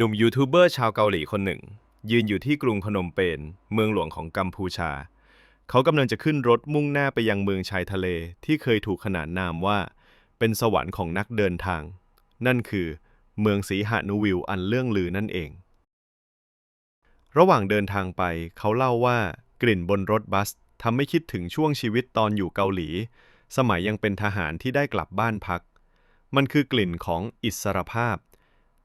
หนุ่มยูทูบเบอร์ชาวเกาหลีคนหนึ่ง ยืนอยู่ที่กรุงพนมเปญเมืองหลวงของกัมพูชา เขากำลังจะขึ้นรถมุ่งหน้าไปยังเมืองชายทะเลที่เคยถูกขนานนามว่า เป็นสวรรค์ของนักเดินทาง นั่นคือ เมืองสีหนุวิวอันเลื่องลือนั่นเอง ระหว่างเดินทางไป เขาเล่าว่ากลิ่นบนรถบัสทำให้คิดถึงช่วงชีวิตตอนอยู่เกาหลี สมัยยังเป็นทหารที่ได้กลับบ้านพัก มันคือกลิ่นของอิสรภาพ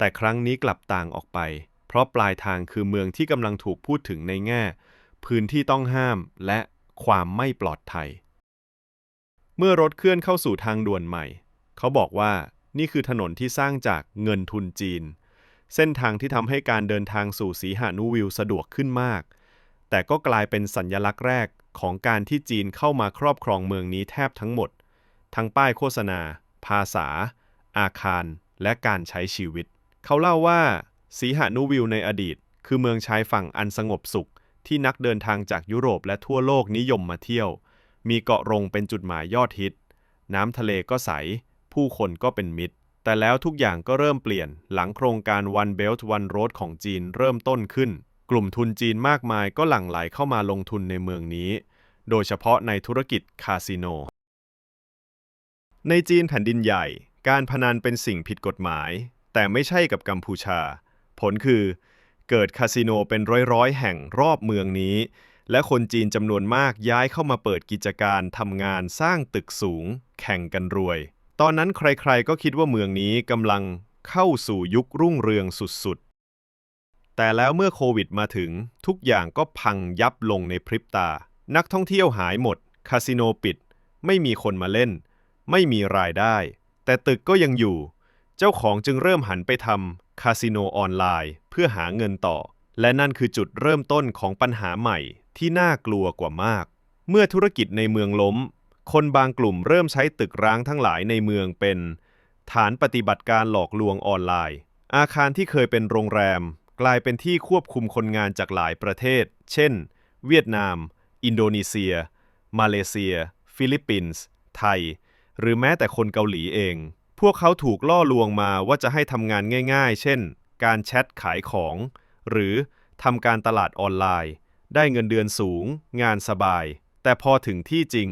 แต่ครั้งนี้กลับต่างออกไป เพราะปลายทางคือเมืองที่กำลังถูกพูดถึงในแง่ พื้นที่ต้องห้ามและความไม่ปลอดภัย เมื่อรถเคลื่อนเข้าสู่ทางด่วนใหม่ เขาบอกว่านี่คือถนนที่สร้างจากเงินทุนจีน เส้นทางที่ทำให้การเดินทางสู่สีหานุวิวสะดวกขึ้นมาก แต่ก็กลายเป็นสัญญลักษณ์แรกของการที่จีนเข้ามาครอบครองเมืองนี้แทบทั้งหมด ทั้งป้ายโฆษณา ภาษา อาคาร และการใช้ชีวิต เขาเล่าว่าสีหนุวิวในอดีต คือเมืองชายฝั่งอันสงบสุข ที่นักเดินทางจากยุโรปและทั่วโลกนิยมมาเที่ยว มีเกาะรงเป็นจุดหมายยอดฮิต น้ำทะเลก็ใส ผู้คนก็เป็นมิตร แต่แล้วทุกอย่างก็เริ่มเปลี่ยน หลังโครงการ One Belt One Road ของจีนเริ่มต้นขึ้น กลุ่มทุนจีนมากมายก็หลั่งไหลเข้ามาลงทุนในเมืองนี้ โดยเฉพาะในธุรกิจคาสิโน ในจีนแผ่นดินใหญ่ การพนันเป็นสิ่งผิดกฎหมาย แต่ไม่ใช่กับกัมพูชา ผลคือเกิดคาสิโนเป็นร้อยๆ แห่งรอบเมืองนี้ และคนจีนจำนวนมากย้ายเข้ามาเปิดกิจการทำงานสร้างตึกสูง แข่งกันรวย ตอนนั้นใครๆก็คิดว่าเมืองนี้กำลังเข้าสู่ยุครุ่งเรืองสุดๆ แต่แล้วเมื่อโควิดมาถึง ทุกอย่างก็พังยับลงในพริบตา นักท่องเที่ยวหายหมด คาสิโนปิด ไม่มีคนมาเล่น ไม่มีรายได้ แต่ตึกก็ยังอยู่ เจ้าของจึงเริ่มหันไปทำคาสิโนออนไลน์ เพื่อหาเงินต่อ และนั่นคือจุดเริ่มต้นของปัญหาใหม่ที่น่ากลัวกว่ามาก เมื่อธุรกิจในเมืองล้ม คนบางกลุ่มเริ่มใช้ตึกร้างทั้งหลายในเมืองเป็น ฐานปฏิบัติการหลอกลวงออนไลน์ อาคารที่เคยเป็นโรงแรม กลายเป็นที่ควบคุมคนงานจากหลายประเทศ เช่น เวียดนาม อินโดนีเซีย มาเลเซีย ฟิลิปปินส์ ไทย หรือแม้แต่คนเกาหลีเอง พวกเขาถูกล่อลวงมาว่าจะให้ทำงานง่าย ๆ เช่น การแชทขายของ หรือทำการตลาดออนไลน์ ได้เงินเดือนสูง งานสบาย แต่พอถึงที่จริง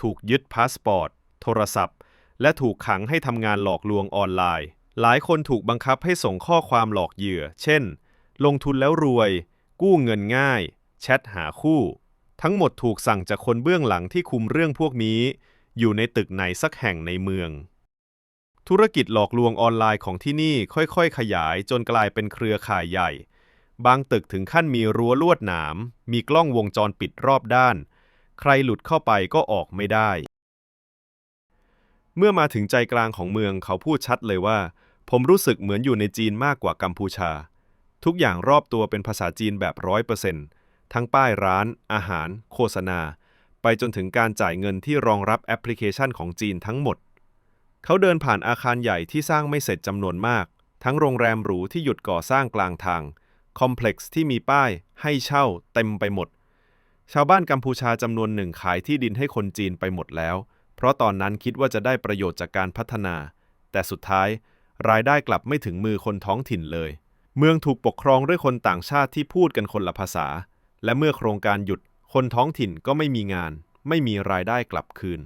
ถูกยึดพาสปอร์ต โทรศัพท์ และถูกขังให้ทำงานหลอกลวงออนไลน์ หลายคนถูกบังคับให้ส่งข้อความหลอกเหยื่อ เช่น ลงทุนแล้วรวย กู้เงินง่าย แชทหาคู่ ทั้งหมดถูกสั่งจากคนเบื้องหลังที่คุมเรื่องพวกนี้ อยู่ในตึกไหนสักแห่งในเมือง ธุรกิจหลอกลวงออนไลน์ของที่นี่ค่อยๆ ขยายจนกลายเป็นเครือข่ายใหญ่ บางตึกถึงขั้นมีรั้วลวดหนาม มีกล้องวงจรปิดรอบด้าน ใครหลุดเข้าไปก็ออกไม่ได้ เมื่อมาถึงใจกลางของเมืองเขาพูดชัดเลยว่า ผมรู้สึกเหมือนอยู่ในจีนมากกว่ากัมพูชา ทุกอย่างรอบตัวเป็นภาษาจีนแบบร้อยเปอร์เซ็นต์ทั้งป้ายร้าน อาหาร โฆษณา ไปจนถึงการจ่ายเงินที่รองรับแอปพลิเคชันของจีนทั้งหมด เขาเดินผ่านอาคารใหญ่ที่สร้างไม่เสร็จจำนวนมาก ทั้งโรงแรมหรูที่หยุดก่อสร้างกลางทาง คอมเพล็กซ์ที่มีป้าย ให้เช่า เต็มไปหมด ชาวบ้านกัมพูชาจำนวนหนึ่งขายที่ดินให้คนจีนไปหมดแล้ว เพราะตอนนั้นคิดว่าจะได้ประโยชน์จากการพัฒนา แต่สุดท้าย รายได้กลับไม่ถึงมือคนท้องถิ่นเลย เมืองถูกปกครองด้วยคนต่างชาติที่พูดกันคนละภาษา และเมื่อโครงการหยุด คนท้องถิ่นก็ไม่มีงาน ไม่มีรายได้กลับคืน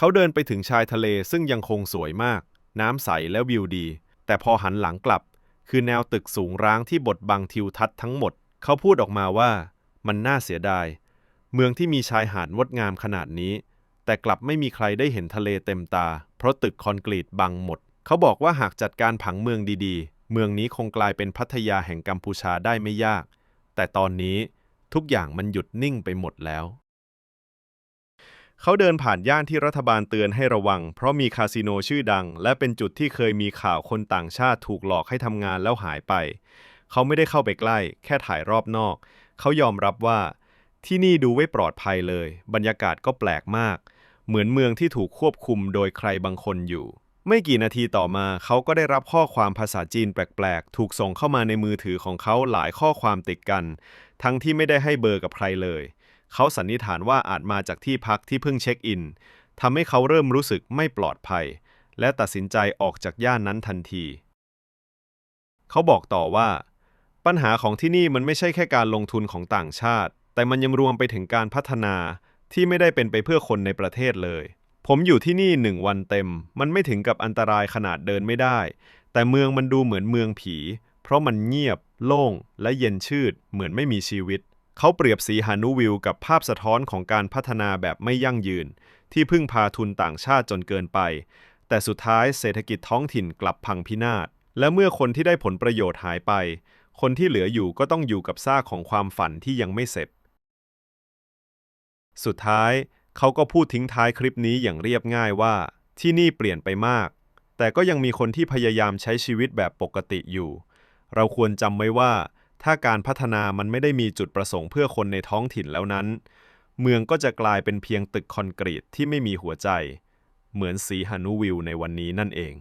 เขาเดินไปถึงชายทะเลซึ่งยังคงสวยมาก น้ำใสและวิวดี แต่พอหันหลังกลับ คือแนวตึกสูงร้างที่บดบังทิวทัศน์ทั้งหมด เขาพูดออกมาว่า มันน่าเสียดาย เมืองที่มีชายหาดงดงามขนาดนี้ แต่กลับไม่มีใครได้เห็นทะเลเต็มตา เพราะตึกคอนกรีตบังหมด เขาบอกว่าหากจัดการผังเมืองดีๆ เมืองนี้คงกลายเป็นพัทยาแห่งกัมพูชาได้ไม่ยาก แต่ตอนนี้ทุกอย่างมันหยุดนิ่งไปหมดแล้ว เขาเดินผ่านย่านที่รัฐบาลเตือนให้ระวัง เพราะมีคาสิโนชื่อดัง และเป็นจุดที่เคยมีข่าวคนต่างชาติถูกหลอกให้ทำงานแล้วหายไป เขาไม่ได้เข้าไปใกล้ แค่ถ่ายรอบนอก เขายอมรับว่า ที่นี่ดูไม่ปลอดภัยเลย บรรยากาศก็แปลกมาก เหมือนเมืองที่ถูกควบคุมโดยใครบางคนอยู่ ไม่กี่นาทีต่อมาเขาก็ได้รับข้อความภาษาจีนแปลกๆ ถูกส่งเข้ามาในมือถือของเขาหลายข้อความติดกัน ทั้งที่ไม่ได้ให้เบอร์กับใครเลย เขาสันนิษฐานว่าอาจมาจากที่พักที่เพิ่งเช็คอินทำให้เขาเริ่มรู้สึกไม่ปลอดภัย และตัดสินใจออกจากย่านนั้นทันที เขาบอกต่อว่า ปัญหาของที่นี่มันไม่ใช่แค่การลงทุนของต่างชาติ แต่มันยังรวมไปถึงการพัฒนาที่ไม่ได้เป็นไปเพื่อคนในประเทศเลย ผมอยู่ที่นี่หนึ่งวันเต็ม มันไม่ถึงกับอันตรายขนาดเดินไม่ได้ แต่เมืองมันดูเหมือนเมืองผี เพราะมันเงียบ โล่ง และเย็นชืด เหมือนไม่มีชีวิต เขาเปรียบสีหานุวิวกับภาพสะท้อนของการพัฒนาแบบไม่ยั่งยืน ที่พึ่งพาทุนต่างชาติจนเกินไป แต่สุดท้ายเศรษฐกิจท้องถิ่นกลับพังพินาศ และเมื่อคนที่ได้ผลประโยชน์หายไป คนที่เหลืออยู่ก็ต้องอยู่กับซากของความฝันที่ยังไม่เสร็จ สุดท้ายเขาก็พูดทิ้งท้ายคลิปนี้อย่างเรียบง่ายว่า ที่นี่เปลี่ยนไปมาก แต่ก็ยังมีคนที่พยายามใช้ชีวิตแบบปกติอยู่ เราควรจำไว้ว่า ถ้าการพัฒนามันไม่ได้มีจุดประสงค์เพื่อคนในท้องถิ่นแล้วนั้น เมืองก็จะกลายเป็นเพียงตึกคอนกรีตที่ไม่มีหัวใจ เหมือนสีหานุวิวในวันนี้นั่นเอง